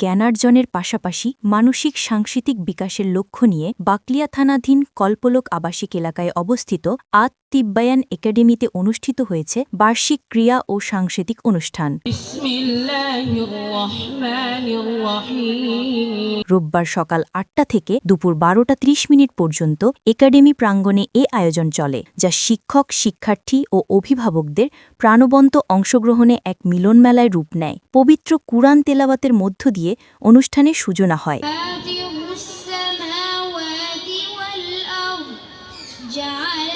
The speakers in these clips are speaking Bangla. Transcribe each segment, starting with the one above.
জ্ঞানার্জনের পাশাপাশি মানসিক সাংস্কৃতিক বিকাশের লক্ষ্য নিয়ে বাকলিয়া থানাধীন কল্পলোক আবাসিক এলাকায় অবস্থিত আত তিব্বায়ান একাডেমিতে অনুষ্ঠিত হয়েছে বার্ষিক ক্রিয়া ও সাংস্কৃতিক অনুষ্ঠান। রোববার সকাল আটটা থেকে দুপুর বারোটা ত্রিশ মিনিট পর্যন্ত একাডেমি প্রাঙ্গণে এ আয়োজন চলে যা শিক্ষক শিক্ষার্থী ও অভিভাবকদের প্রাণবন্ত অংশগ্রহণে এক মিলনমেলায় রূপ নেয়। পবিত্র কুরআন তেলাওয়াতের মধ্য দিয়ে অনুষ্ঠানের সূচনা হয় فاطر السماوات والأرض جعل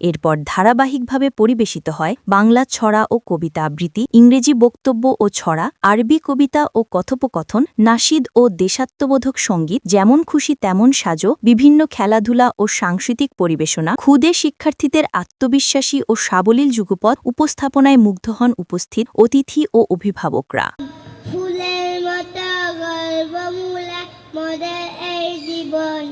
এরপর ধারাবাহিকভাবে পরিবেশিত হয় বাংলা ছড়া ও কবিতা আবৃত্তি, ইংরেজি বক্তব্য ও ছড়া, আরবি কবিতা ও কথোপকথন নাশিদ ও দেশাত্মবোধক সংগীত যেমন খুশি তেমন সাজো, বিভিন্ন খেলাধুলা ও সাংস্কৃতিক পরিবেশনা, ক্ষুদে শিক্ষার্থীদের আত্মবিশ্বাসী ও সাবলীল যুগপথ উপস্থাপনায় মুগ্ধ হন উপস্থিত অতিথি ও অভিভাবকরা। এই জীবন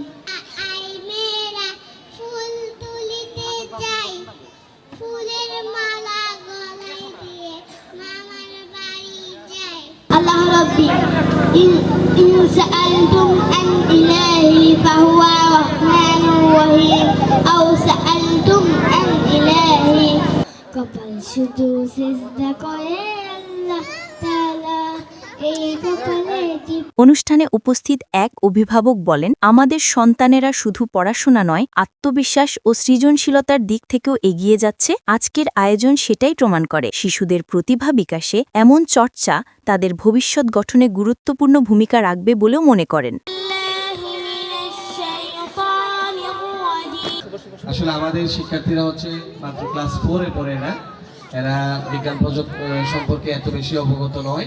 ইন ইন সাআলতুম আন ইলাহি ফাহুয়া রহমানুর রহিম আও সাআলতুম আন ইলাহি কপাল শুধু সিজদা করে আল্লাহ অনুষ্ঠানে উপস্থিত এক অভিভাবক বলেন, আমাদের সন্তানেরা শুধু পড়াশোনা নয়, আত্মবিশ্বাস ও সৃজনশীলতার দিক থেকেও এগিয়ে যাচ্ছে। আজকের আয়োজন সেটাই প্রমাণ করে। শিশুদের প্রতিভা বিকাশে এমন চর্চা তাদের ভবিষ্যৎ গঠনে গুরুত্বপূর্ণ ভূমিকা রাখবে বলেও মনে করেন। আসলে আমাদের শিক্ষার্থীরা হচ্ছে মাত্র ক্লাস ফোরে পড়ে না। এরা বিজ্ঞান প্রযুক্তি সম্পর্কে এত বেশি অবগত নয়।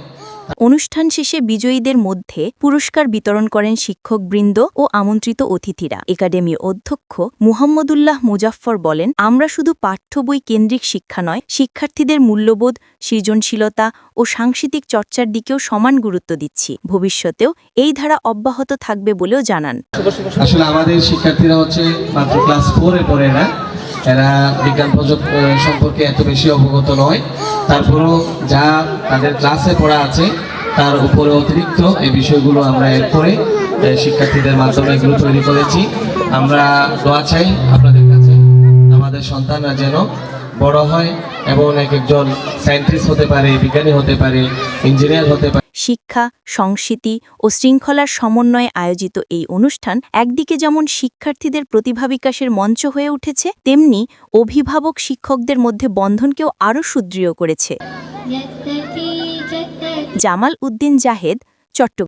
অনুষ্ঠান শেষে বিজয়ীদের মধ্যে পুরস্কার বিতরণ করেন শিক্ষকবৃন্দ ও আমন্ত্রিত অতিথিরা। একাডেমি অধ্যক্ষ মুহাম্মদুল্লাহ মুজাফফর বলেন আমরা শুধু পাঠ্য বই কেন্দ্রিক শিক্ষা নয় শিক্ষার্থীদের মূল্যবোধ সৃজনশীলতা ও সাংস্কৃতিক চর্চার দিকেও সমান গুরুত্ব দিচ্ছি। ভবিষ্যতেও এই ধারা অব্যাহত থাকবে বলেও জানান। আসলে আমাদের শিক্ষার্থীরা হচ্ছে মাত্র ক্লাস ফোরে পড়ে না। এরা বিজ্ঞান প্রযুক্তি সম্পর্কে এত বেশি অবগত নয়। তারপরেও যা তাদের ক্লাসে পড়া আছে, তার উপরে অতিরিক্ত এই বিষয়গুলো আমরা এর করে শিক্ষার্থীদের মাধ্যমে এগুলো তৈরি করেছি। আমরা দোয়া চাই আপনাদের কাছে, আমাদের সন্তানরা যেন বড় হয় এবং এক একজন সায়েন্টিস্ট হতে পারে, বিজ্ঞানী হতে পারে, ইঞ্জিনিয়ার হতে পারে শিক্ষা সংস্কৃতি ও শৃঙ্খলার সমন্বয়ে আয়োজিত এই অনুষ্ঠান একদিকে যেমন শিক্ষার্থীদের প্রতিভা বিকাশের মঞ্চ হয়ে উঠেছে তেমনি অভিভাবক শিক্ষকদের মধ্যে বন্ধনকেও আরও সুদৃঢ় করেছে। জামাল উদ্দিন জাহেদ চট্টগ্রাম।